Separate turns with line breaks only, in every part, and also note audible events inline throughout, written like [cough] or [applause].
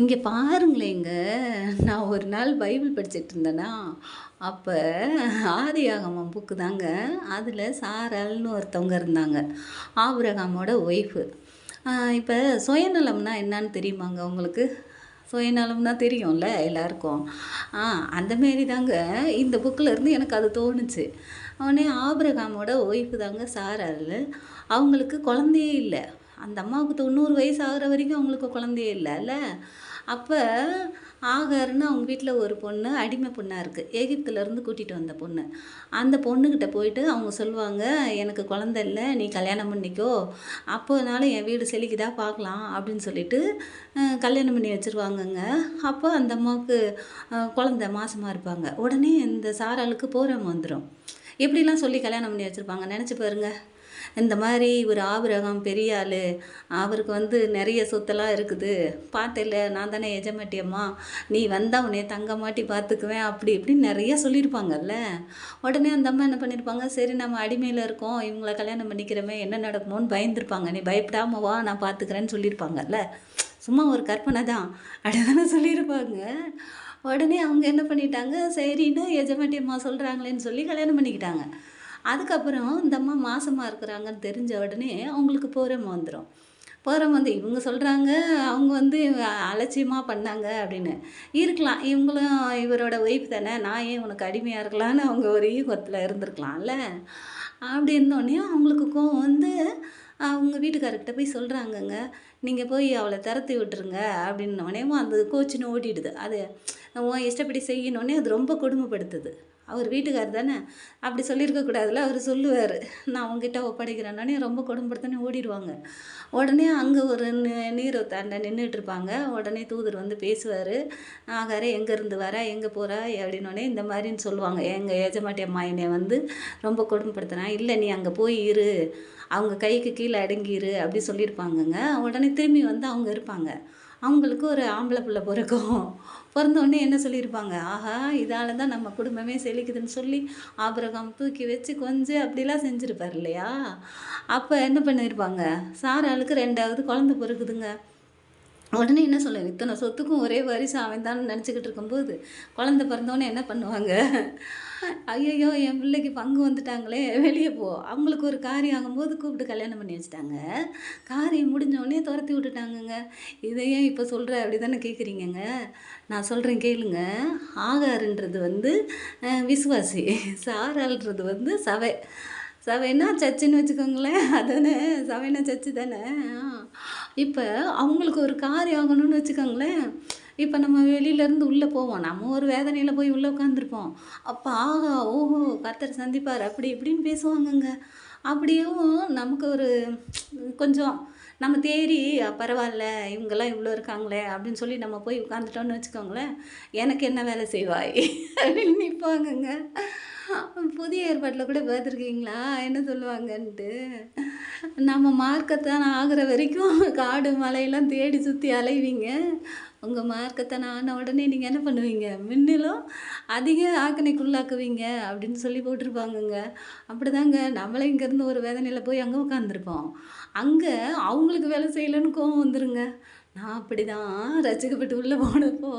இங்கே பாருங்களேங்க நான் ஒரு நாள் பைபிள் படிச்சுட்டு இருந்தேனா அப்போ ஆதியாகமம் புக்கு தாங்க. அதில் சாரல்னு ஒருத்தவங்க இருந்தாங்க ஆபிரகாமோட ஒய்ஃபு. இப்போ சுயநலம்னா என்னன்னு தெரியுமாங்க உங்களுக்கு? சுயநலம்னா தெரியும்ல எல்லாருக்கும். ஆ அந்தமாரி தாங்க. இந்த புக்கில் இருந்து எனக்கு அது தோணுச்சு. உடனே ஆபிரகாமோட ஒய்ஃபு தாங்க சாராள் அவங்களுக்கு குழந்தையே இல்லை. அந்த அம்மாவுக்கு தொண்ணூறு வயசு ஆகுற வரைக்கும் அவங்களுக்கு குழந்தையே இல்லைல்ல. அப்போ ஆகாருன்னு அவங்க வீட்டில் ஒரு பொண்ணு அடிமை பொண்ணாக இருக்குது எகிப்துலேருந்து கூட்டிகிட்டு வந்த பொண்ணு. அந்த பொண்ணுக்கிட்ட போயிட்டு அவங்க சொல்லுவாங்க எனக்கு குழந்த இல்லை நீ கல்யாணம் பண்ணிக்கோ. அப்போனாலும் என் வீடு செழிக்குதா? பார்க்கலாம். அப்படின்னு சொல்லிட்டு கல்யாணம் பண்ணி வச்சுருவாங்கங்க. அப்போ அந்த அம்மாவுக்கு குழந்த மாசமாக இருப்பாங்க. உடனே இந்த சாராளுக்கு போகிறவங்க வந்துடும் எப்படிலாம் சொல்லி கல்யாணம் பண்ணி வச்சுருப்பாங்க? நினச்சி பாருங்கள் இந்த மாதிரி இவர் ஆபிரகம் பெரிய ஆள் அவருக்கு வந்து நிறைய சொத்தெல்லாம் இருக்குது. பார்த்தில்ல நான் தானே எஜமாட்டியம்மா நீ வந்தா உன்னை தங்க மாட்டி பார்த்துக்குவேன் அப்படி இப்படின்னு நிறைய சொல்லியிருப்பாங்கல்ல. உடனே அந்த அம்மா என்ன பண்ணியிருப்பாங்க சரி நம்ம அடிமையில் இருக்கோம் இவங்களை கல்யாணம் பண்ணிக்கிறோமே என்ன நடக்குமோன்னு பயந்துருப்பாங்க. நீ பயப்படாம வா நான் பார்த்துக்கிறேன்னு சொல்லியிருப்பாங்கல்ல. சும்மா ஒரு கற்பனை தான். அப்படிதானே சொல்லியிருப்பாங்க. உடனே அவங்க என்ன பண்ணிட்டாங்க சரின்னு எஜமாட்டி அம்மா சொல்கிறாங்களேன்னு சொல்லி கல்யாணம் பண்ணிக்கிட்டாங்க. அதுக்கப்புறம் இந்த அம்மா மாசமாக இருக்கிறாங்கன்னு தெரிஞ்ச உடனே அவங்களுக்கு போரம் வந்துடும் போரம் வந்து இவங்க சொல்கிறாங்க அவங்க வந்து அலட்சியமாக பண்ணாங்க அப்படின்னு. இருக்கலாம் இவங்களும் இவரோட ஒய்ஃப் தானே நான் ஏன் உனக்கு அடிமையாக இருக்கலான்னு அவங்க ஒரு ஈகத்தில் இருந்திருக்கலாம்ல? அப்படி இருந்தோடனே அவங்களுக்கு கோவம் வந்து அவங்க வீட்டுக்காரர்கிட்ட போய் சொல்கிறாங்கங்க நீங்கள் போய் அவளை திறத்தி விட்டுருங்க அப்படின்னோடனே அந்த கோச்சின்னு ஓடிடுது. அது உன் இஷ்டப்படி செய்யணுன்னே அது ரொம்ப கொடுமைப்படுத்துது. அவர் வீட்டுக்காரர் தானே? அப்படி சொல்லியிருக்கக்கூடாதுல அவர் சொல்லுவார். நான் உங்ககிட்ட ஒப்படைக்கிறேன்னே. ரொம்ப கொடும்படுத்தனே ஓடிடுவாங்க. உடனே அங்கே ஒரு நி- நீரை தாண்ட நின்றுட்டு இருப்பாங்க உடனே தூதர் வந்து பேசுவார். ஆகாரே எங்கேருந்து வர? எங்கே போகிறா அப்படின்னோடனே இந்த மாதிரின்னு சொல்லுவாங்க. எங்கள் எஜமாட்டி அம்மா வந்து ரொம்ப கொடுமைப்படுத்தினா இல்லை நீ அங்கே போய் இரு. அவங்க கைக்கு கீழே அடங்கிரு அப்படி சொல்லியிருப்பாங்கங்க. உடனே திரும்பி வந்து அவங்க இருப்பாங்க. அவங்களுக்கு ஒரு ஆம்பளை பிள்ளை பிறக்கும். பிறந்தோடனே என்ன சொல்லியிருப்பாங்க? ஆஹா இதால் தான் நம்ம குடும்பமே செழிக்குதுன்னு சொல்லி ஆபிரகாம் தூக்கி வச்சு கொஞ்சம் அப்படிலாம் செஞ்சுருப்பார் இல்லையா? அப்போ என்ன பண்ணியிருப்பாங்க சாராளுக்கு ரெண்டாவது குழந்தை பிறக்குதுங்க. உடனே என்ன சொல்ல இத்தனை சொத்துக்கும் ஒரே வாரிசு அவன் தான் நினச்சிக்கிட்டு இருக்கும்போது குழந்தை பிறந்தோடனே என்ன பண்ணுவாங்க? ஐயையோ என் பிள்ளைக்கு பங்கு வந்துட்டாங்களே வெளியே போ. அவங்களுக்கு ஒரு காரியம் ஆகும்போது கூப்பிட்டு கல்யாணம் பண்ணி வச்சுட்டாங்க. காரியம் முடிஞ்சோடனே துரத்தி விட்டுட்டாங்கங்க. இதையே இப்போ சொல்கிற அப்படி தானே கேட்குறீங்கங்க நான் சொல்கிறேன் கேளுங்க. ஆகாருன்றது வந்து விசுவாசி. சாரால்ன்றது வந்து சவை சவைனா சச்சுன்னு வச்சுக்கோங்களேன். அதானே? சவைனா சச்சு தானே? இப்போ அவங்களுக்கு ஒரு காரியம் ஆகணும்னு வச்சுக்கோங்களேன். இப்போ நம்ம வெளியிலேருந்து உள்ளே போவோம். நம்ம ஒரு வேதனையில் போய் உள்ளே உட்காந்துருப்போம் அப்போ ஆகா ஓஹோ கத்தர் சந்திப்பார். அப்படி இப்படின்னு பேசுவாங்கங்க. அப்படியும் நமக்கு ஒரு கொஞ்சம் நம்ம தேறி பரவாயில்ல இவங்கெல்லாம் இவ்வளோ இருக்காங்களே அப்படின்னு சொல்லி நம்ம போய் உட்காந்துட்டோம்னு வச்சுக்கோங்களேன். எனக்கு என்ன வேலை செய்வாய்? அப்படின்னு நிற்பாங்கங்க புதிய ஏற்பாட்டில் கூட பார்த்துருக்கீங்களா? என்ன சொல்லுவாங்கன்ட்டு. நம்ம மார்க்கத்தான் ஆகிற வரைக்கும் காடு மலையெல்லாம் தேடி சுற்றி அலைவீங்க. உங்கள் மார்க்கத்தான் ஆன உடனே நீங்கள் என்ன பண்ணுவீங்க? மின்னிலும் அதிக ஆக்கணைக்குள்ளாக்குவீங்க அப்படின்னு சொல்லி போட்டிருப்பாங்கங்க. அப்படிதாங்க. நம்மளே இங்கேருந்து ஒரு வேதனையில் போய் அங்கே உட்காந்துருப்போம் அங்கே அவங்களுக்கு வேலை செய்யலைன்னு கோவம் வந்துருங்க. நான் அப்படி தான் ரசிக்கப்பட்டு உள்ளே போனப்போ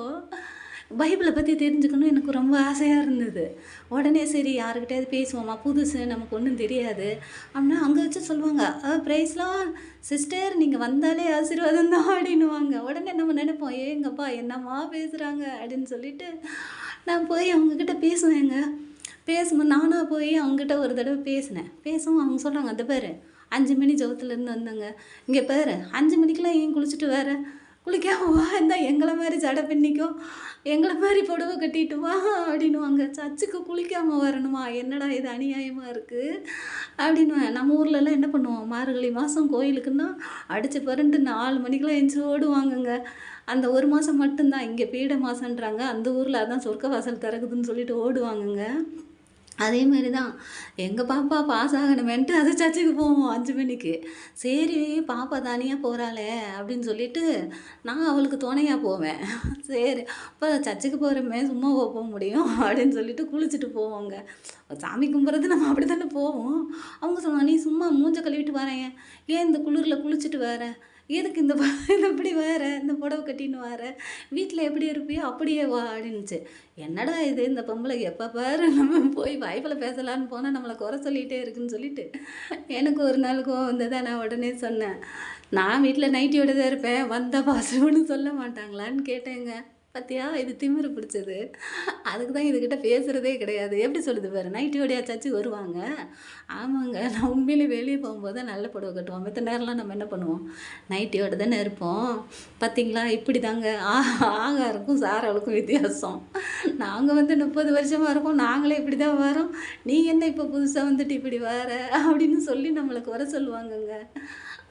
பைபிளை பற்றி தெரிஞ்சுக்கணும் எனக்கு ரொம்ப ஆசையாக இருந்தது. உடனே சரி யாருக்கிட்டையாவது பேசுவோமா? புதுசு நமக்கு ஒன்றும் தெரியாது. அப்படின்னா அங்கே வச்சு சொல்லுவாங்க ப்ரைஸ்லாம் சிஸ்டர் நீங்கள் வந்தாலே ஆசீர்வாதம் தான் அப்படின்னுவாங்க. உடனே நம்ம நினைப்போம் ஏங்கப்பா என்னம்மா பேசுகிறாங்க அப்படின்னு சொல்லிட்டு நான் போய் அவங்கக்கிட்ட பேசுவேங்க பேசும்போது நானாக போய் அவங்ககிட்ட ஒரு தடவை பேசினேன். பேசவும் அவங்க சொல்கிறாங்க அந்த பேர் அஞ்சு மணி ஜபத்துலேருந்து வந்தாங்க. இங்கே பேர் அஞ்சு மணிக்கெலாம் ஏன் குளிச்சுட்டு வேறு குளிக்காம வா இருந்தால் எங்களை மாதிரி ஜடை பின்னிக்கும் எங்களை மாதிரி புடவை கட்டிட்டு வா அப்படின்னுவாங்க. சர்ச்சுக்கு குளிக்காமல் வரணுமா? என்னடா இது அநியாயமாக இருக்குது அப்படின்னுவேன் நம்ம ஊர்லலாம் என்ன பண்ணுவோம்? மார்கழி மாதம் கோயிலுக்குன்னா அடித்து பரண்டு நாலு மணிக்கெலாம் எஞ்சி ஓடுவாங்கங்க. அந்த ஒரு மாதம் மட்டும்தான். இங்கே பீட மாதன்றாங்க அந்த ஊரில் அதான் சொர்க்க வாசல் திறக்குதுன்னு சொல்லிட்டு ஓடுவாங்கங்க. அதே மாதிரி தான். எங்கள் பாப்பா பாஸ் ஆகணுமேன்ட்டு அது சர்ச்சுக்கு போவோம் அஞ்சு மணிக்கு. சரி பாப்பா தனியாக போகிறாளே அப்படின்னு சொல்லிட்டு நான் அவளுக்கு துணையாக போவேன். சரி இப்போ சர்ச்சுக்கு போகிறோமே சும்மா போக முடியும் அப்படின்னு சொல்லிட்டு குளிச்சுட்டு போவோங்க. சாமி கும்பிட்றது நம்ம அப்படி தானே போவோம். அவங்க சொன்னாங்க நீ சும்மா மூஞ்ச கழுவிட்டு வரேன். ஏன் இந்த குளிரில் குளிச்சுட்டு வர? எதுக்கு இந்த ப [laughs] இது இப்படி வர இந்த புடவை கட்டின்னு வர? வீட்டில் எப்படி இருப்பியோ அப்படியே வா அப்படின்னுச்சு. என்னடா இது இந்த பொம்பளை எப்போ பாரு நம்ம போய் வாய்ப்பில் பேசலான்னு போனால் நம்மளை குறை சொல்லிகிட்டே இருக்குன்னு சொல்லிட்டு எனக்கு ஒரு நாள் கோவம் வந்ததா நான் உடனே சொன்னேன். நான் வீட்டில் நைட்டியோட தான் இருப்பேன் வந்த பாசம்னு சொல்ல மாட்டாங்களான்னு கேட்டேங்க. பார்த்தியா இது திமிரு பிடிச்சது. அதுக்கு தான் இதுக்கிட்ட பேசுகிறதே கிடையாது. எப்படி சொல்லுது பாரு? நைட்டியோடையாச்சாச்சும் வருவாங்க. ஆமாங்க நான் உண்மையிலே வெளியே போகும்போது தான் நல்ல புடவை கட்டுவோம். மற்ற நேரம்லாம் நம்ம என்ன பண்ணுவோம்? நைட்டியோட தானே இருப்போம். பார்த்தீங்களா இப்படி தாங்க ஆ ஆகாருக்கும் சாராளுக்கும் வித்தியாசம். நாங்கள் வந்து முப்பது வருஷமாக இருக்கோம். நாங்களே இப்படி தான் வரோம். நீ என்ன இப்போ புதுசாக வந்துட்டு இப்படி வர? அப்படின்னு சொல்லி நம்மளுக்கு வர சொல்லுவாங்கங்க.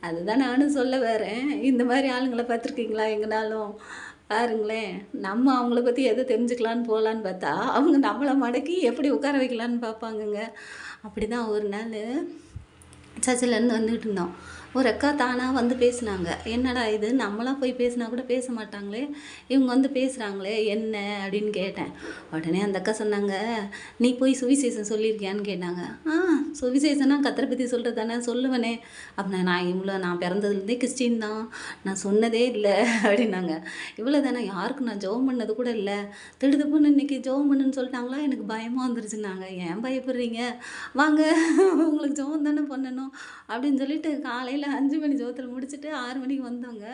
அதுதான் நானும் சொல்ல வரேன். இந்த மாதிரி ஆளுங்களை பார்த்துருக்கீங்களா எங்கனாலும்? பாருங்களேன் நம்ம அவங்கள பற்றி எதை தெரிஞ்சுக்கலான்னு போகலான்னு பார்த்தா அவங்க நம்மளை மடக்கி எப்படி உட்கார வைக்கலான்னு பார்ப்பாங்கங்க. அப்படி தான் ஒரு நாள் சர்ச்சிலேருந்து வந்துக்கிட்டு இருந்தோம். ஒரு அக்கா தானாக வந்து பேசுனாங்க. என்னடா இது? நம்மளாம் போய் பேசினா கூட பேச மாட்டாங்களே. இவங்க வந்து பேசுகிறாங்களே என்ன அப்படின்னு கேட்டேன். உடனே அந்த அக்கா சொன்னாங்க நீ போய் சுவிசேஷம் சொல்லியிருக்கியான்னு கேட்டாங்க. ஆ சுவிசேஷனா கத்தரை பற்றி சொல்கிறது தானே? சொல்லுவேனே. அப்படின்னா நான் இவ்வளோ நான் பிறந்ததுலேருந்தே கிறிஸ்டின் தான். நான் சொன்னதே இல்லை [laughs] அப்படின்னாங்க. இவ்வளோ தானே? யாருக்கும் நான் ஜெபம் பண்ணது கூட இல்லை. திடுதுப்புன்னு இன்னைக்கு ஜெபம் பண்ணுன்னு சொல்லிட்டாங்களா? எனக்கு பயமாக வந்துருச்சுன்னாங்க. ஏன் பயப்படுறீங்க? வாங்க [laughs] உங்களுக்கு ஜெபம் தானே பண்ணணும். அப்படின்னு சொல்லிட்டு காலையில் அஞ்சு மணி ஜோத்தில் முடிச்சுட்டு ஆறு மணிக்கு வந்தவங்க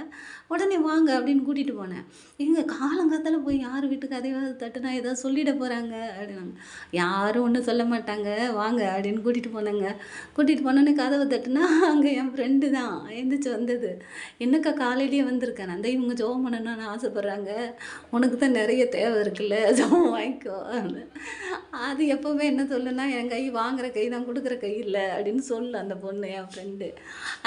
உடனே வாங்க அப்படின்னு கூட்டிகிட்டு போனேன். எங்கள் காலங்காத்தால் போய் யார் வீட்டுக்கு அதையாவது தட்டுனா ஏதாவது சொல்லிட போகிறாங்க அப்படின்னாங்க. யாரும் ஒன்றும் சொல்ல மாட்டாங்க. வாங்க அப்படின்னு கூட்டிகிட்டு போனாங்க. கூட்டிகிட்டு போனோன்னே கதவை தட்டுனா அங்கே என் ஃப்ரெண்டு தான். எந்திரிச்சு வந்தது. என்னக்கா காலையிலேயே வந்திருக்கேன் அந்த இவங்க ஜோம் பண்ணணும்னு ஆசைப்பட்றாங்க. உனக்கு தான் நிறைய தேவை இருக்குல்ல. ஜோம் வாங்கிக்கோ. அது எப்போவுமே என்ன சொல்லுன்னா என் கை வாங்குற கை தான் கொடுக்குற கை இல்லை அப்படின்னு சொல்லு அந்த பொண்ணு என் ஃப்ரெண்டு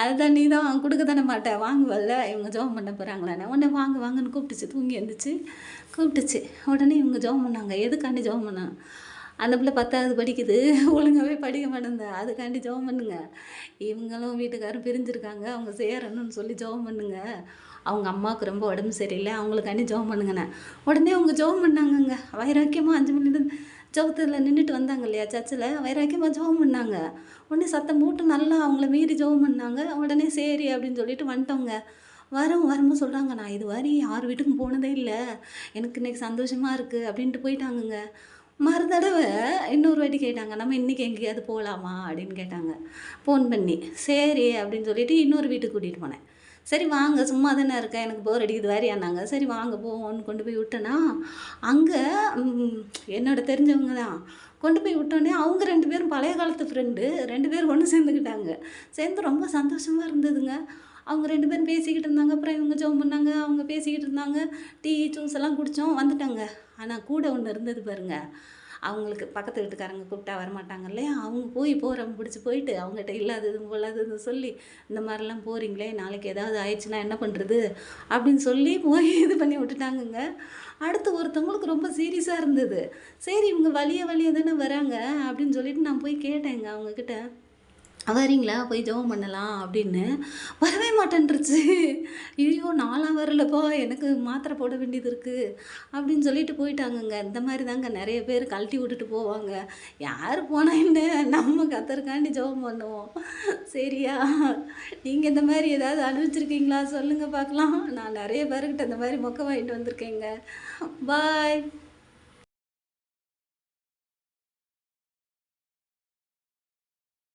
அதுதான் நீ தான் கொடுக்க தானே மாட்டேன். வாங்குவல்ல. இவங்க ஜெபம் பண்ண போகிறாங்களாண்ணே உடனே வாங்க வாங்கன்னு கூப்பிட்டுச்சு. தூங்கி எழுந்துச்சு கூப்பிட்டுச்சு. உடனே இவங்க ஜெபம் பண்ணாங்க. எதுக்காண்டி ஜோம் பண்ணாங்க அந்த பிள்ளை பத்தாவது படிக்குது. ஒழுங்காகவே படிக்க மாட்டேங்க அதுக்காண்டி ஜெபம் பண்ணுங்க. இவங்களும் வீட்டுக்காரும் பிரிஞ்சிருக்காங்க. அவங்க சேரணும்னு சொல்லி ஜெபம் பண்ணுங்க. அவங்க அம்மாவுக்கு ரொம்ப உடம்பு சரியில்லை. அவங்களுக்காண்டி ஜெபம் பண்ணுங்கண்ணே உடனே அவங்க ஜெபம் பண்ணாங்கங்க. வைராக்கியமாக அஞ்சு மணி நேரம் நின்றுட்டு வந்தாங்க இல்லையா சர்ச்சில்? வைராக்கியமாக ஜெபம் பண்ணாங்க. உடனே சத்தம் போட்டு நல்லா அவங்கள மீறி ஜெபம் பண்ணாங்க. உடனே சரி அப்படின்னு சொல்லிட்டு வந்துட்டோங்க வரவும் வரும்போது சொல்கிறாங்க நான் இது வரை யார் வீட்டுக்கும் போனதே இல்லை. எனக்கு இன்னைக்கு சந்தோஷமாக இருக்குது அப்படின்ட்டு போயிட்டாங்கங்க. மறு தடவை இன்னொரு வாட்டி கேட்டாங்க நம்ம இன்றைக்கி எங்கேயாவது போகலாமா அப்படின்னு கேட்டாங்க. ஃபோன் பண்ணி சரி அப்படின்னு சொல்லிட்டு இன்னொரு வீட்டுக்கு கூட்டிகிட்டு போனேன். சரி வாங்க சும்மா தானே இருக்கேன் எனக்கு போர் அடிக்குது வாரியானாங்க சரி வாங்க போவோம்னு கொண்டு போய் விட்டேன்னா அங்கே என்னோட தெரிஞ்சவங்க தான். கொண்டு போய் விட்டோன்னே அவங்க ரெண்டு பேரும் பழைய காலத்து ஃப்ரெண்டு ரெண்டு பேரும் ஒன்று சேர்ந்துக்கிட்டாங்க. சேர்ந்து ரொம்ப சந்தோஷமாக இருந்ததுங்க. அவங்க ரெண்டு பேரும் பேசிக்கிட்டு இருந்தாங்க. அப்புறம் இவங்க ஜோம் பண்ணாங்க. அவங்க பேசிக்கிட்டு இருந்தாங்க. டீ ஜூஸ் எல்லாம் குடித்தோம் வந்துட்டாங்க. ஆனால் கூட ஒன்று இருந்தது பாருங்கள் அவங்களுக்கு பக்கத்து வீட்டுக்காரங்க கூப்பிட்டா வரமாட்டாங்க இல்லையா? அவங்க போய் போகிறவங்க பிடிச்சி போயிட்டு அவங்ககிட்ட இல்லாதது போலாததுன்னு சொல்லி இந்த மாதிரிலாம் போகிறீங்களே நாளைக்கு ஏதாவது ஆயிடுச்சுன்னா என்ன பண்ணுறது அப்படின்னு சொல்லி போய் இது பண்ணி விட்டுட்டாங்கங்க. அடுத்து ஒருத்தவங்களுக்கு ரொம்ப சீரியஸாக இருந்தது. சரி இவங்க வழிய வழிய தானே வராங்க அப்படின்னு சொல்லிட்டு நான் போய் கேட்டேங்க அவங்கக்கிட்ட வரீங்களா? போய் ஜெபம் பண்ணலாம் அப்படின்னு. வரவே மாட்டேன்ருச்சு ஐயோ நாலாம் வரலப்பா எனக்கு மாத்திரை போட வேண்டியது இருக்குது அப்படின்னு சொல்லிட்டு போயிட்டாங்கங்க. இந்த மாதிரி தாங்க நிறைய பேர் கழட்டி விட்டுட்டு போவாங்க. யார் போனால் என்ன? நம்ம கத்தருக்காண்டி ஜெபம் பண்ணுவோம். சரியா? நீங்கள் இந்த மாதிரி ஏதாவது அனுபவிச்சிருக்கீங்களா? சொல்லுங்கள் பார்க்கலாம். நான் நிறைய பேர்கிட்ட இந்த மாதிரி மொக்க வாங்கிட்டு வந்திருக்கேங்க. பாய்